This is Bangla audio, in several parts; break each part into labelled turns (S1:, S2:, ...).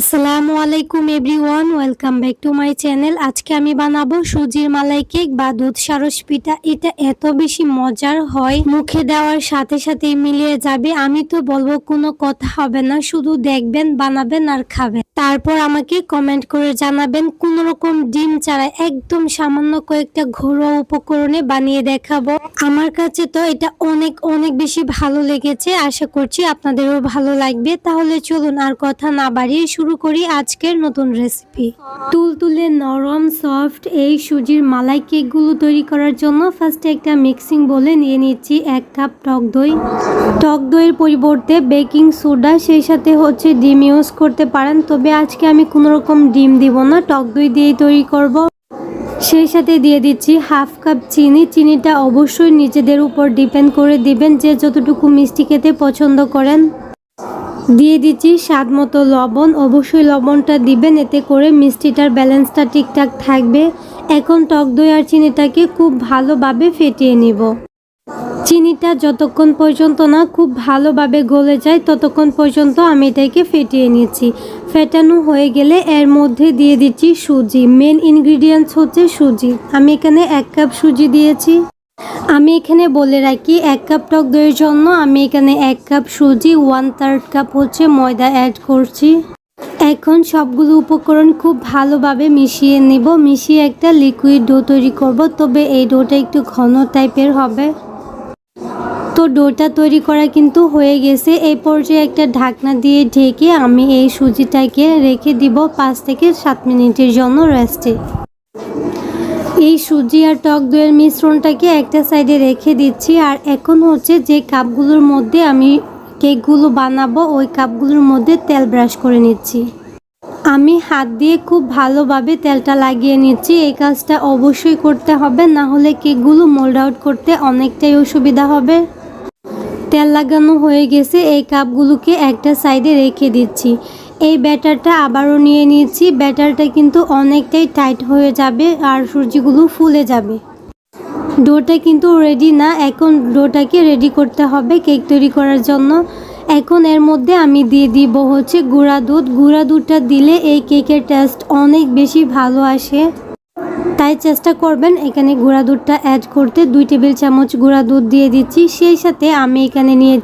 S1: আসসালামু আলাইকুম everyone, welcome back to my channel. আজকে আমি বানাবো সুজির মালাই কেক বা দুধ সারস পিঠা। এটা এত বেশি মজার হয়, মুখে দেওয়ার সাথে সাথে মিলিয়ে যাবে। আমি তো বলব, কোনো কথা হবে না। শুধু দেখবেন, বানাবেন আর খাবেন। তারপর আমাকে কমেন্ট করে জানাবেন, কোন রকম ডিম ছাড়া একদম সামান্য কয়েকটা ঘরোয়া উপকরণে বানিয়ে দেখাবো। আমার কাছে তো এটা অনেক অনেক বেশি ভালো লেগেছে। আশা করছি আপনাদেরও ভালো লাগবে। তাহলে চলুন আর কথা না বাড়িয়ে শুরু করি আজকের নতুন রেসিপি তুলতুলে নরম সফট এই সুজির মালাই কেকগুলো তৈরি করার জন্য ফার্স্টে একটা মিক্সিং বলে নিয়ে নিচ্ছি এক কাপ টক দই। টক দইয়ের পরিবর্তে বেকিং সোডা সেই সাথে হচ্ছে ডিম ইউজ করতে পারেন। তবে আজকে আমি কোনো রকম ডিম দিব না, টক দই দিয়েই তৈরি করব। সেই সাথে দিয়ে দিচ্ছি হাফ কাপ চিনি। চিনিটা অবশ্যই নিজেদের উপর ডিপেন্ড করে দিবেন যে যতটুকু মিষ্টি খেতে পছন্দ করেন। দিয়ে দিচ্ছি স্বাদ মতো লবণ। অবশ্যই লবণটা দিবেন, এতে করে মিষ্টিটার ব্যালেন্সটা ঠিকঠাক থাকবে। এখন টক দই আর চিনিটাকে খুব ভালোভাবে ফেটিয়ে নিব। চিনিটা যতক্ষণ পর্যন্ত না খুব ভালোভাবে গলে যায়, ততক্ষণ পর্যন্ত আমি এটাকে ফেটিয়ে নিচ্ছি। ফেটানো হয়ে গেলে এর মধ্যে দিয়ে দিচ্ছি সুজি। মেন ইনগ্রিডিয়েন্টস হচ্ছে সুজি। আমি এখানে এক কাপ সুজি দিয়েছি। আমি এখানে বলে রাখি, এক কাপ টক দইয়ের জন্য আমি এখানে এক কাপ সুজি ওয়ান থার্ড কাপ হচ্ছে ময়দা অ্যাড করছি। এখন সবগুলো উপকরণ খুব ভালোভাবে মিশিয়ে নেব। মিশিয়ে একটা লিকুইড ডো তৈরি করব, তবে এই ডোটা একটু ঘন টাইপের হবে। তো ডোটা তৈরি করা কিন্তু হয়ে গেছে। এই পর্যায়ে একটা ঢাকনা দিয়ে ঢেকে আমি এই সুজিটাকে রেখে দিব পাঁচ থেকে সাত মিনিটের জন্য রেস্টে এই সুজি আর টক দইয়ের মিশ্রণটাকে একটা সাইডে রেখে দিচ্ছি। আর এখন হচ্ছে যে কাপগুলোর মধ্যে আমি কেকগুলো বানাবো, ওই কাপগুলোর মধ্যে তেল ব্রাশ করে নিচ্ছি। আমি হাত দিয়ে খুব ভালোভাবে তেলটা লাগিয়ে নিচ্ছি। এই কাজটা অবশ্যই করতে হবে, না হলে কেকগুলো মোল্ড আউট করতে অনেকটাই অসুবিধা হবে। তেল লাগানো হয়ে গেছে, এই কাপগুলোকে একটা সাইডে রেখে দিচ্ছি। এই ব্যাটারটা আবারও নিয়ে নিয়েছি। ব্যাটারটা কিন্তু অনেকটাই টাইট হয়ে যাবে আর সুজিগুলো ফুলে যাবে। ডোটা কিন্তু রেডি না। এখন ডোটাকে রেডি করতে হবে কেক তৈরি করার জন্য। এখন এর মধ্যে আমি দিয়ে দিব হচ্ছে গুঁড়া দুধ। গুঁড়া দুধটা দিলে এই কেকের টেস্ট অনেক বেশি ভালো আসে। তাই চেষ্টা করবেন এখানে গুঁড়া দুধটা অ্যাড করতে। দুই টেবিল চামচ গুঁড়া দুধ দিয়ে দিচ্ছি। সেই সাথে আমি এখানে নিয়ে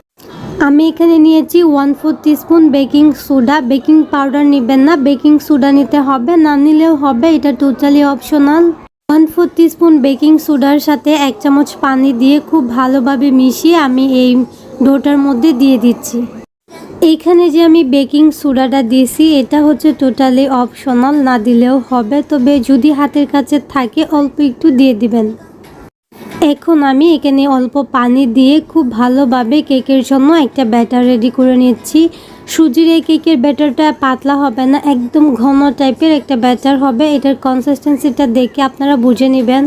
S1: আমি এখানে নিয়েছি one four teaspoon baking soda baking powder নেবেন না বেকিং সোডা নিতে হবে, না নিলেও হবে, এটা totally optional one four teaspoon baking সোডার সাথে এক চামচ পানি দিয়ে খুব ভালোভাবে মিশিয়ে আমি এই ডোটার মধ্যে দিয়ে দিচ্ছি। এইখানে যে আমি বেকিং সোডাটা দিয়েছি, এটা হচ্ছে টোটালি অপশনাল না দিলেও হবে। তবে যদি হাতের কাছে থাকে, অল্প একটু দিয়ে দিবেন। এখন আমি এখানে অল্প পানি দিয়ে খুব ভালোভাবে কেকের জন্য একটা ব্যাটার রেডি করে নিচ্ছি। সুজির এই কেকের ব্যাটারটা পাতলা হবে না, একদম ঘন টাইপের একটা ব্যাটার হবে। এটার কনসিস্টেন্সিটা দেখে আপনারা বুঝে নেবেন।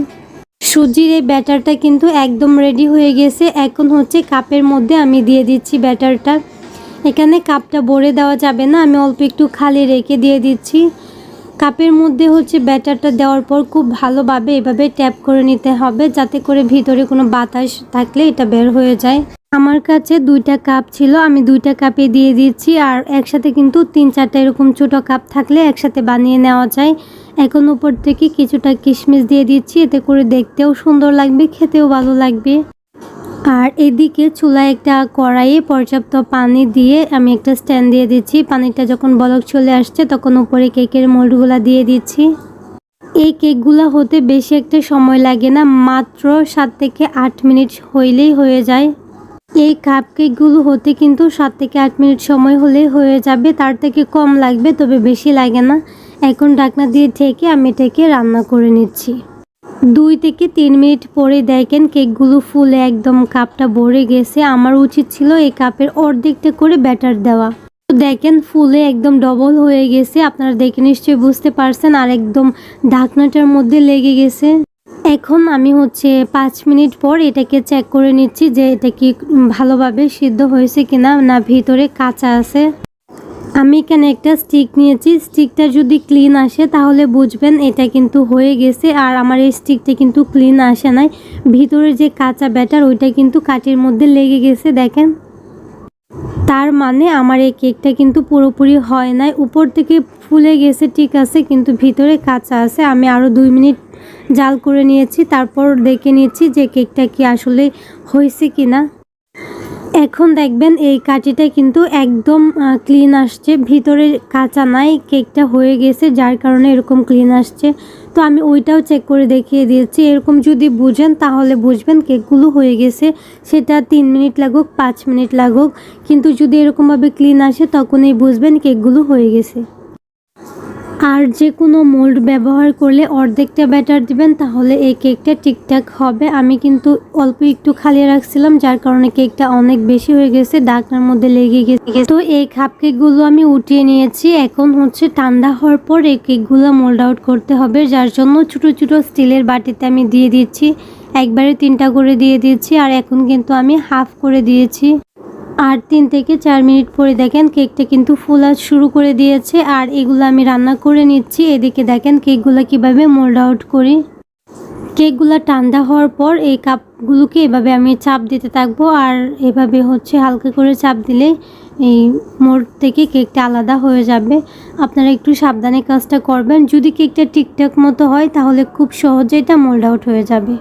S1: সুজির এই ব্যাটারটা কিন্তু একদম রেডি হয়ে গেছে। এখন হচ্ছে কাপের মধ্যে আমি দিয়ে দিচ্ছি ব্যাটারটা। এখানে কাপটা ভরে দেওয়া যাবে না, আমি অল্প একটু খালি রেখে দিয়ে দিচ্ছি। কাপের মধ্যে হচ্ছে ব্যাটারটা দেওয়ার পর খুব ভালোভাবে এভাবে ট্যাপ করে নিতে হবে, যাতে করে ভিতরে কোনো বাতাস থাকলে এটা বের হয়ে যায়। আমার কাছে দুইটা কাপ ছিল, আমি দুইটা কাপে দিয়ে দিচ্ছি আর একসাথে কিন্তু তিন চারটা এরকম ছোট কাপ থাকলে একসাথে বানিয়ে নেওয়া যায়। এখন উপর থেকে কিছুটা কিশমিশ দিয়ে দিচ্ছি, এতে করে দেখতেও সুন্দর লাগবে, খেতেও ভালো লাগবে। আর এদিকে চুলায় একটা কড়াইয়ে পর্যাপ্ত পানি দিয়ে আমি একটা স্ট্যান্ড দিয়ে দিচ্ছি। পানিটা যখন বলক চলে আসছে, তখন উপরে কেকের মোল্ডগুলা দিয়ে দিচ্ছি। এই কেকগুলো হতে বেশি একটা সময় লাগে না, মাত্র সাত থেকে আট মিনিট হইলেই হয়ে যায়। এই কাপ কেকগুলো হতে কিন্তু সাত থেকে আট মিনিট সময় হলেই হয়ে যাবে, তার থেকে কম লাগবে, তবে বেশি লাগে না। এখন ঢাকনা দিয়ে ঢেকে আমি এটাকে রান্না করে নিচ্ছি। দুই থেকে তিন মিনিট পরে দেখেন কেকগুলো ফুলে একদম কাপটা ভরে গেছে। আমার উচিত ছিল এই কাপের অর্ধেকটা করে ব্যাটার দেওয়া। তো দেখেন ফুলে একদম ডবল হয়ে গেছে। আপনারা দেখে নিশ্চয়ই বুঝতে পারছেন আর একদম ঢাকনাটার মধ্যে লেগে গেছে। এখন আমি হচ্ছে পাঁচ মিনিট পর এটাকে চেক করে নিচ্ছি যে এটা কি ভালোভাবে সিদ্ধ হয়েছে কিনা না ভিতরে কাঁচা আছে। আমি এখানে একটা স্টিক নিয়েছি। স্টিকটা যদি ক্লিন আসে তাহলে বুঝবেন এটা কিন্তু হয়ে গেছে আর আমার এই স্টিকটা কিন্তু ক্লিন আসে নাই। ভিতরে যে কাঁচা ব্যাটার ওইটা কিন্তু কাঠের মধ্যে লেগে গেছে, দেখেন। তার মানে আমার এই কেকটা কিন্তু পুরোপুরি হয় নাই। উপর থেকে ফুলে গেছে, ঠিক আছে, কিন্তু ভিতরে কাঁচা আছে। আমি আরও দুই মিনিট জাল করে নিয়েছি, তারপর দেখে নিয়েছি যে কেকটা কি আসলে হয়েছে কি না এখন দেখবেন এই কাঠিটা কিন্তু একদম ক্লিন আসছে। ভিতরে কাঁচা নাই কেকটা হয়ে গেছে, যার কারণে এরকম ক্লিন আসছে। তো আমি ওইটাও চেক করে দেখিয়ে দিয়েছি। এরকম যদি বুঝেন, তাহলে বুঝবেন কেকগুলো হয়ে গেছে। সেটা তিন মিনিট লাগুক, পাঁচ মিনিট লাগুক। কিন্তু যদি এরকমভাবে ক্লিন আসে, তখনই বুঝবেন কেকগুলো হয়ে গেছে। আর যে কোনো মোল্ড ব্যবহার করলে অর্ধেকটা ব্যাটার দিবেন, তাহলে এই কেকটা ঠিকঠাক হবে। আমি কিন্তু অল্প একটু খালি রাখছিলাম, যার কারণে কেকটা অনেক বেশি হয়ে গেছে, ডাকনার মধ্যে লেগে গেছে। তো এই কাপ কেকগুলো আমি উঠিয়ে নিয়েছি। এখন হচ্ছে ঠান্ডা হওয়ার পর এই কেকগুলো মোল্ড আউট করতে হবে, যার জন্য ছোট ছোট স্টিলের বাটিতে আমি দিয়ে দিচ্ছি। একবারে তিনটা করে দিয়ে দিয়েছি আর এখন কিন্তু আমি হাফ করে দিয়েছি। আর তিন থেকে চার মিনিট পরে দেখেন কেকটা কিন্তু ফুলা শুরু করে দিয়েছে, আর এগুলো আমি রান্না করে নিচ্ছি। এদিকে দেখেন কেকগুলো কীভাবে মোল্ড আউট করি। কেকগুলো ঠান্ডা হওয়ার পর এই কাপগুলোকে এভাবে আমি চাপ দিতে থাকব, আর এভাবে হচ্ছে হালকা করে চাপ দিলে এই মোড় থেকে কেকটা আলাদা হয়ে যাবে। আপনারা একটু সাবধানে কাজটা করবেন। যদি কেকটা ঠিকঠাক মতো হয়, তাহলে খুব সহজে এটা মোল্ড আউট হয়ে যাবে।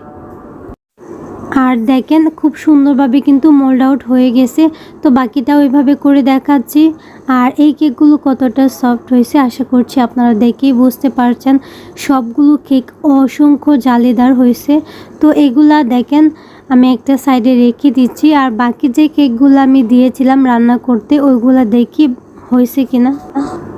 S1: আর দেখেন, খুব সুন্দরভাবে কিন্তু মোল্ড আউট হয়ে গেছে। তো বাকিটা ওইভাবে করে দেখাচ্ছি। আর এই কেকগুলো কতটা সফট হয়েছে আশা করছি আপনারা দেখেই বুঝতে পারছেন। সবগুলো কেক অসংখ্য জালিদার হয়েছে। তো এগুলা দেখেন, আমি একটা সাইডে রেখে দিচ্ছি। আর বাকি যে কেকগুলো আমি দিয়েছিলাম রান্না করতে, ওইগুলা দেখি হয়েছে কিনা।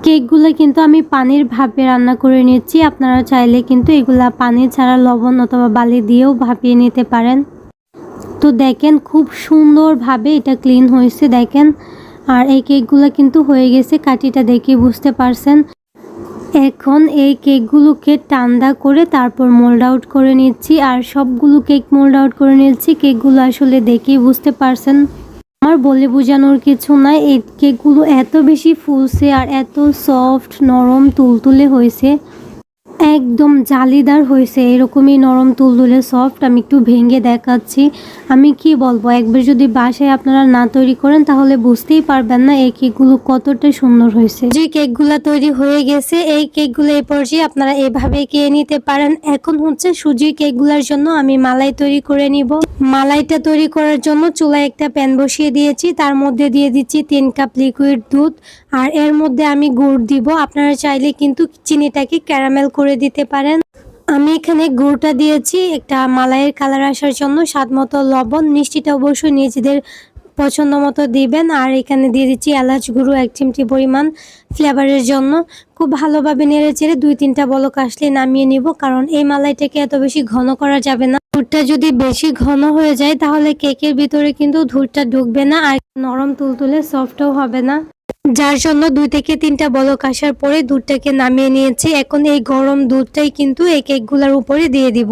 S1: কেকগুলো কিন্তু আমি পানির ভাপে রান্না করে নিচ্ছি। আপনারা চাইলে কিন্তু এগুলা পানি ছাড়া লবণ অথবা বালি দিয়েও ভাপিয়ে নিতে পারেন। তো দেখেন খুব সুন্দরভাবে এটা ক্লিন হয়েছে, দেখেন। আর এই কেকগুলো কিন্তু হয়ে গেছে কাটিটা দেখে বুঝতে পারছেন। এখন এই কেকগুলোকে ঠান্ডা করে তারপর মোল্ড আউট করে নিচ্ছি, আর সবগুলো কেক মোল্ড আউট করে নিচ্ছি, কেকগুলো আসলে দেখেই বুঝতে পারছেন। আমার বলে বোঝানোর কিছু নাই, এই কেকগুলো এত বেশি ফুলছে আর এত সফট নরম, তুলতুলে হয়েছে। একদম জালিদার হয়েছে, এরকমই নরম তুলতুলে সফট আমি একটু ভেঙে দেখাচ্ছি। আমি কি বলব, একবার যদি বাসায় আপনারা না তৈরি করেন, তাহলে বুঝতেই পারবেন না এই কেকগুলো কতটা সুন্দর হয়েছে। যে কেকগুলো তৈরি হয়ে গেছে, এই কেকগুলো এই পর্যায়ে আপনারা এভাবে কে নিতে পারেন। এখন হচ্ছে সুজির কেকগুলোর জন্য আমি মালাই তৈরি করে নিব। মালাইটা তৈরি করার জন্য চুলায় একটা প্যান বসিয়ে দিয়েছি, তার মধ্যে দিয়ে দিচ্ছি তিন কাপ লিকুইড দুধ, আর এর মধ্যে আমি গুড় দিব। আপনারা চাইলে কিন্তু চিনিটাকে ক্যারামেল করে দিতে পারেন। আমি এখানে গুড়টা দিয়েছি, একটা মালাইয়ের কালার আসার জন্য, স্বাদ মতো লবণ, মিষ্টিটা অবশ্যই নিজেদের পছন্দ মতো দিবেন। আর এখানে দিয়ে দিচ্ছি এলাচ গুঁড়ো, এক চিমটি পরিমাণ ফ্লেভারের জন্য। খুব ভালোভাবে নেড়ে চেড়ে দুই তিনটা বলক আসলে নামিয়ে নিব, কারণ এই মালাইটাকে এত বেশি ঘন করা যাবে না। দুধটা যদি বেশি ঘন হয়ে যায়, তাহলে কেকের ভিতরে কিন্তু দুধটা ঢুকবে না, আর নরম তুলতুলে সফটও হবে না। যার জন্য দুই থেকে তিনটা বলক আসার পরে দুধটাকে নামিয়ে নিয়েছি। এখন এই গরম দুধটাই কিন্তু এই কেকগুলোর উপরে দিয়ে দিব।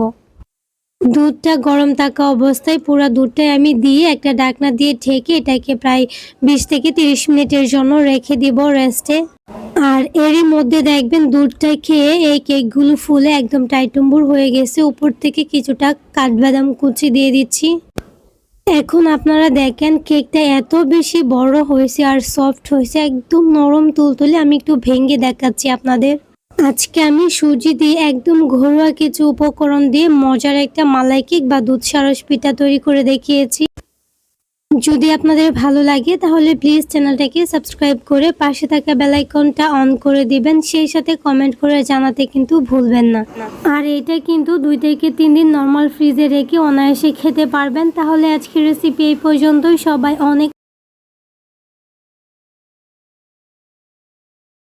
S1: দুধটা গরম থাকা অবস্থায় পুরো দুধটাই আমি দিয়ে একটা ডাকনা দিয়ে ঢেকে এটাকে প্রায় বিশ থেকে তিরিশ মিনিটের জন্য রেখে দিব রেস্টে। আর এরই মধ্যে দেখবেন দুধটা খেয়ে এই কেকগুলো ফুলে একদম টাইটুম্বুর হয়ে গেছে। উপর থেকে কিছুটা কাঠবাদাম কুচি দিয়ে দিচ্ছি। এখন আপনারা দেখেন কেকটা এত বেশি বড় হয়েছে আর সফট হয়েছে, একদম নরম তুলতুলে। আমি একটু ভেঙে দেখাচ্ছি আপনাদের। আজকে আমি সুজি দিয়ে একদম ঘরোয়া কিছু উপকরণ দিয়ে মজার একটা মালাই কেক বা দুধ সারস পিঠা তৈরি করে দেখিয়েছি। যদি আপনাদের ভালো লাগে, তাহলে প্লিজ চ্যানেলটাকে সাবস্ক্রাইব করে পাশে থাকা বেলাইকনটা অন করে দিবেন। সেই সাথে কমেন্ট করে জানাতে কিন্তু ভুলবেন না। আর এটা কিন্তু দুই থেকে তিন দিন নর্মাল ফ্রিজে রেখে অনায়াসে খেতে পারবেন। তাহলে আজকের রেসিপি এই পর্যন্তই। সবাই অনেক